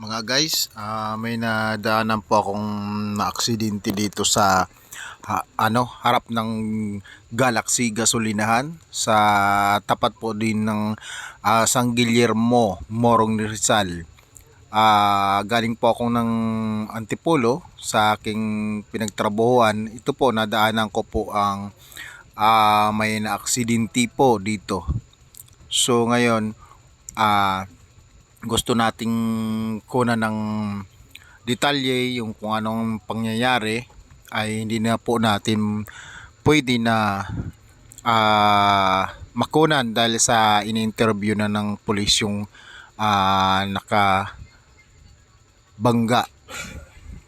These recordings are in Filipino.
mga guys, ah, may nadaanan po akong na-aksidente dito sa ha- ano, harap ng Galaxy Gasolinahan sa tapat po din ng ah, San Guillermo, Morong Rizal. Ah, galing po ako ng Antipolo sa aking pinagtrabahuan. Ito po nadaanan ko po ang ah, may na-aksidente po dito. So ngayon, ah gusto nating kunan ng detalye yung kung anong pangyayari ay hindi na po natin pwede na ah, makunan dahil sa in-interview na ng pulis yung ah, naka bangga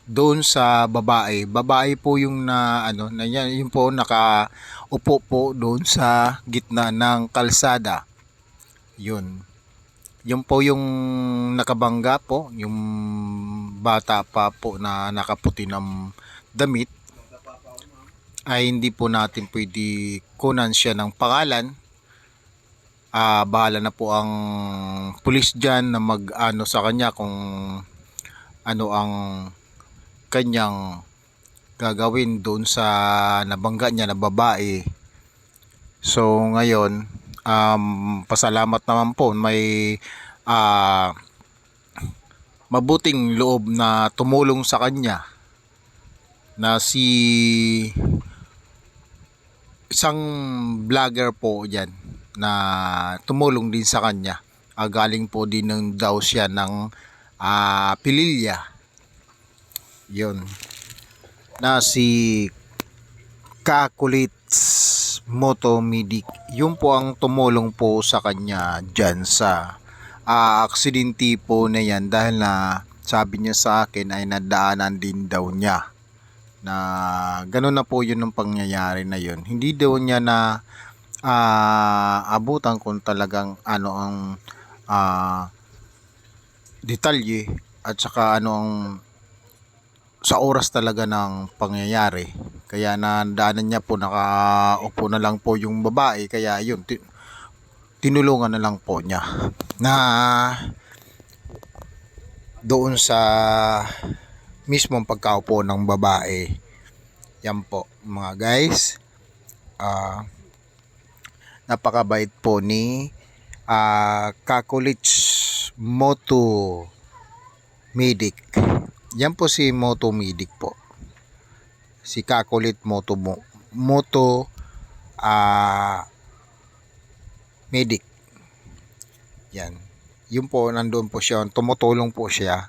doon sa babae. Babae po yung na ano na yan, yung po naka upo po doon sa gitna ng kalsada. Yun. Yung po yung nakabangga po, yung bata pa po na nakaputi ng damit ay hindi po natin pwede kunan siya ng pangalan. Ah, bahala na po ang pulis diyan na mag-ano sa kanya kung ano ang kanyang gagawin doon sa nabangga niya na babae. So ngayon, um, pasalamat naman po may ah, mabuting loob na tumulong sa kanya na si isang vlogger po dyan na tumulong din sa kanya. Ah, galing po din ng daw siya ng ah, Pililya. Yun. Na si Kakulits Motomedic. Yun po ang tumulong po sa kanya dyan sa ah, aksidente po na yan dahil na sabi niya sa akin ay nadaanan din daw niya na ganun na po yun ang pangyayari na yun. Hindi daw niya na ah, abutan kung talagang ano ang ah, detalye at saka ano ang sa oras talaga ng pangyayari. Kaya nadaanan niya po nakaupo na lang po yung babae kaya yun ti- tinulungan na lang po niya na doon sa mismong pagkaupo ng babae. Yan po mga guys. Ah napakabait po ni ah Kakulits Moto Medic. Yan po si Moto Medic po. Si Kakulit Moto Mo, Moto ah Medic. Yan. Yun po, nandun po siya. Tumutulong po siya.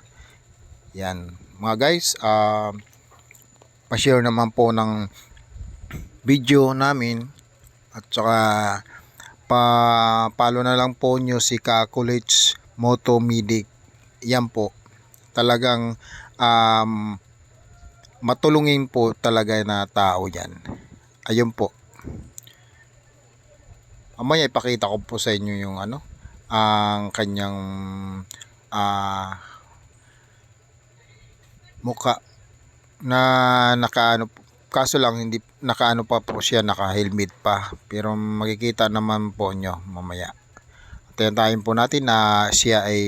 Yan. Mga guys, ah pa-share naman po ng video namin at saka pa-follow na lang po nyo si Kakulits Moto Medic. Yan po. Talagang um, matulungin po talaga na tao yan. Ayun po. Mamaya ipakita ko po sa inyo yung ano, ang kanyang ah muka na nakaano kaso lang hindi nakaano pa po siya naka-helmet pa pero makikita naman po nyo mamaya tayo po natin na siya ay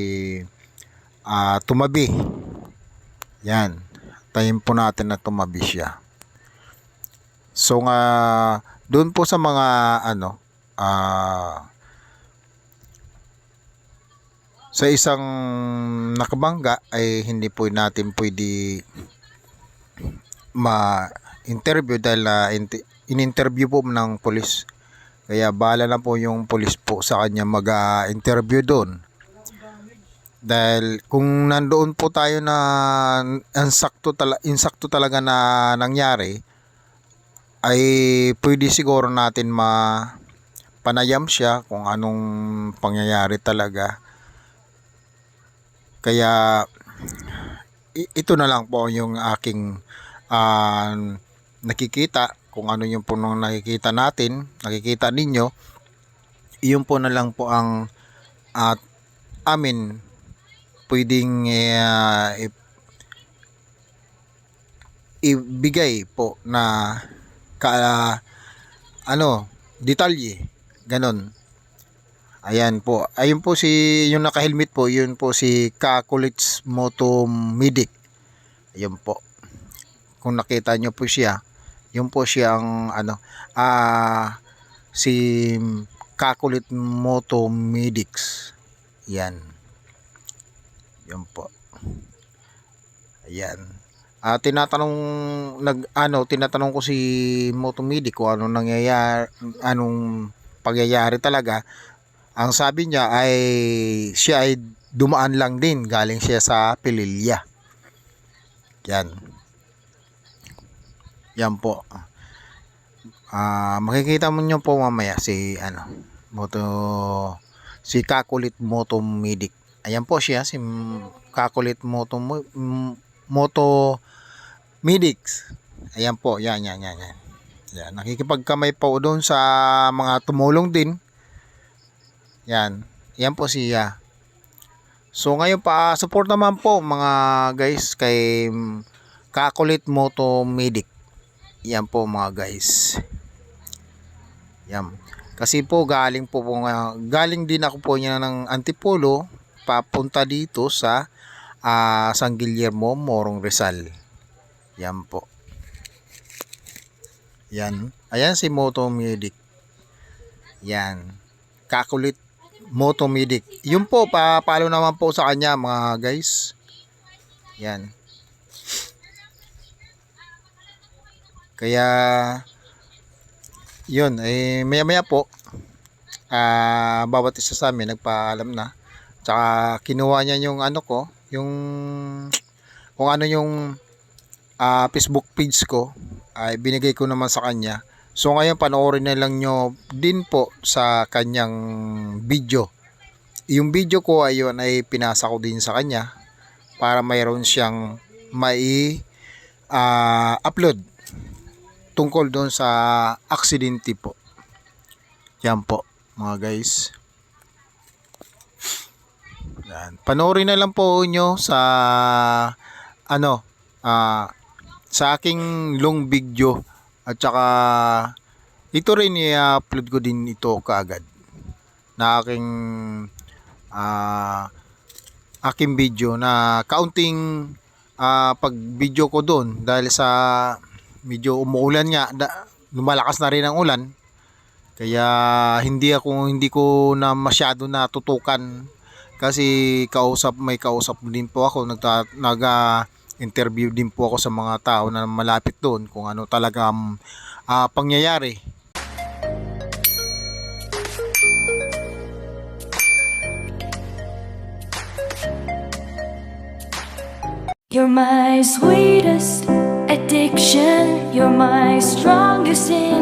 ah, tumabi yan tayin po natin na tumabi siya so nga doon po sa mga ano ah sa isang nakabangga ay hindi po natin pwede ma-interview dahil na in- in-interview po ng polis. Kaya bahala na po yung polis po sa kanya mag-interview doon. Dahil kung nandoon po tayo na insakto, tala, insakto talaga na nangyari, ay pwede siguro natin ma panayam siya kung anong pangyayari talaga. Kaya ito na lang po yung aking ah, nakikita kung ano yung po nung nakikita natin, nakikita ninyo, iyon po na lang po ang at amin pwedeng i- ibigay po na ka ano detalye ganon Ayan po. Ayun po si yung naka-helmet po, yun po si Kakulits Moto Medic. Ayun po. Kung nakita nyo po siya, yun po siya ang ano, ah si Kakulit Moto Medics. Yan. Yun po. Ayan. Ah, tinatanong nag ano, tinatanong ko si Moto Medic kung anong nangyayari, anong pagyayari talaga. Ang sabi niya ay siya ay dumaan lang din, galing siya sa Pililya. Yan. Yan po. Ah, makikita mo niyo po mamaya si ano, Moto si Kakulit Moto Medic. Ayan po siya si Kakulit Moto Moto Medics. Ayan po, yan yan yan yan. Yan, nakikipagkamay po doon sa mga tumulong din. Yan. Yan po siya. So ngayon pa support naman po mga guys kay Kakulit Moto Medic. Yan po mga guys. Yan. Kasi po galing po po nga- galing din ako po niya ng Antipolo papunta dito sa ah, San Guillermo, Morong Rizal. Yan po. Yan. Ayan si Moto Medic. Yan. Kakulit Moto Medic. Yun po, papalo naman po sa kanya mga guys. Yan. Kaya, yun, eh, maya maya po, ah, bawat isa sa amin nagpaalam na. Tsaka, kinuha niya yung ano ko, yung, kung ano yung ah, Facebook page ko, ay binigay ko naman sa kanya. So ngayon panoorin na lang nyo din po sa kanyang video. Yung video ko ayun ay pinasa ko din sa kanya para mayroon siyang mai ah, upload tungkol doon sa aksidente po. Yan po mga guys. Yan. Panoorin na lang po nyo sa ano ah sa aking long video. At saka ito rin i-upload ko din ito kaagad. Na aking ah aking video na kaunting ah, pag video ko doon. Dahil sa medyo umuulan nga da, lumalakas na rin ang ulan. Kaya hindi ako hindi ko na masyado natutukan kasi kausap may kausap din po ako nagta, naga interview din po ako sa mga tao na malapit doon kung ano talaga ang ah, pangyayari. You're my sweetest addiction. You're my strongest inspiration.